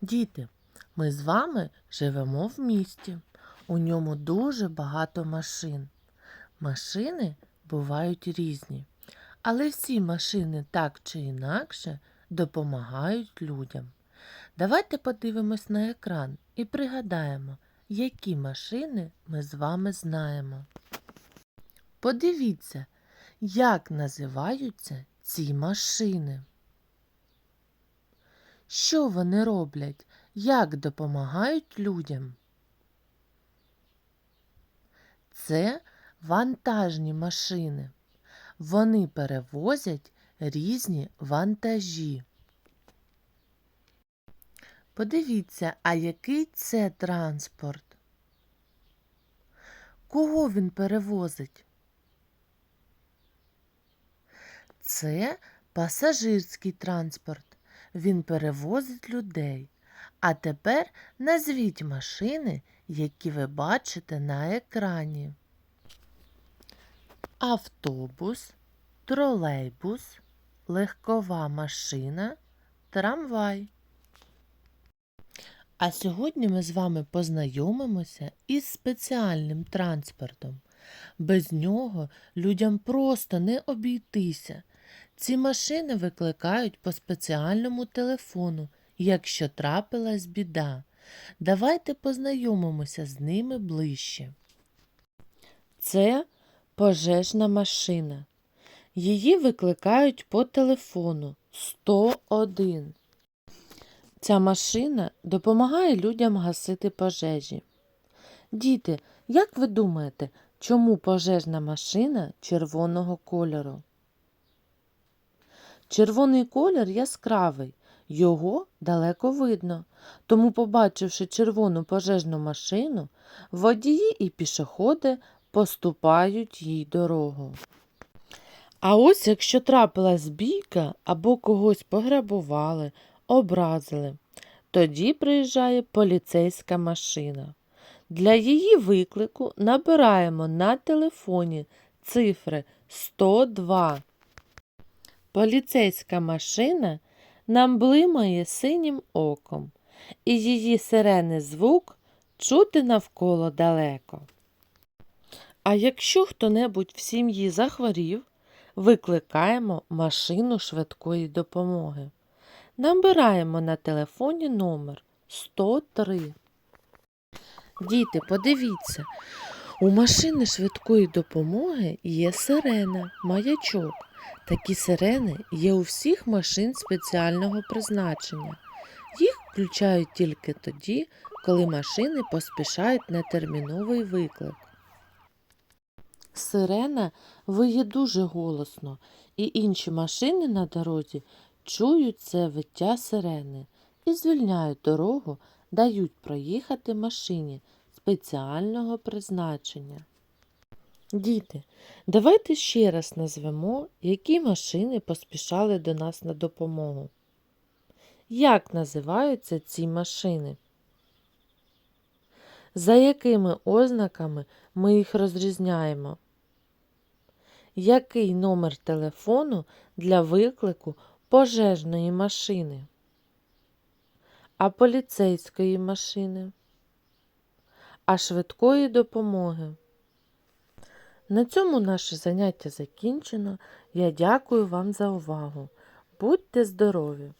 Діти, ми з вами живемо в місті. У ньому дуже багато машин. Машини бувають різні, але всі машини так чи інакше допомагають людям. Давайте подивимось на екран і пригадаємо, які машини ми з вами знаємо. Подивіться, як називаються ці машини. Що вони роблять? Як допомагають людям? Це вантажні машини. Вони перевозять різні вантажі. Подивіться, а який це транспорт? Кого він перевозить? Це пасажирський транспорт. Він перевозить людей. А тепер назвіть машини, які ви бачите на екрані. Автобус, тролейбус, легкова машина, трамвай. А сьогодні ми з вами познайомимося із спеціальним транспортом. Без нього людям просто не обійтися. Ці машини викликають по спеціальному телефону, якщо трапилась біда. Давайте познайомимося з ними ближче. Це пожежна машина. Її викликають по телефону 101. Ця машина допомагає людям гасити пожежі. Діти, як ви думаєте, чому пожежна машина червоного кольору? Червоний колір яскравий, його далеко видно. Тому, побачивши червону пожежну машину, водії і пішоходи поступають їй дорогу. А ось якщо трапилась бійка або когось пограбували, образили, тоді приїжджає поліцейська машина. Для її виклику набираємо на телефоні цифри 102. Поліцейська машина нам блимає синім оком, і її сирений звук чути навколо далеко. А якщо хто-небудь в сім'ї захворів, викликаємо машину швидкої допомоги. Набираємо на телефоні номер 103. Діти, подивіться, у машини швидкої допомоги є сирена, маячок. Такі сирени є у всіх машин спеціального призначення. Їх включають тільки тоді, коли машини поспішають на терміновий виклик. Сирена виє дуже голосно, і інші машини на дорозі чують це виття сирени і звільняють дорогу, дають проїхати машині спеціального призначення. Діти, давайте ще раз назвемо, які машини поспішали до нас на допомогу. Як називаються ці машини? За якими ознаками ми їх розрізняємо? Який номер телефону для виклику пожежної машини? А поліцейської машини? А швидкої допомоги? На цьому наше заняття закінчено. Я дякую вам за увагу. Будьте здорові!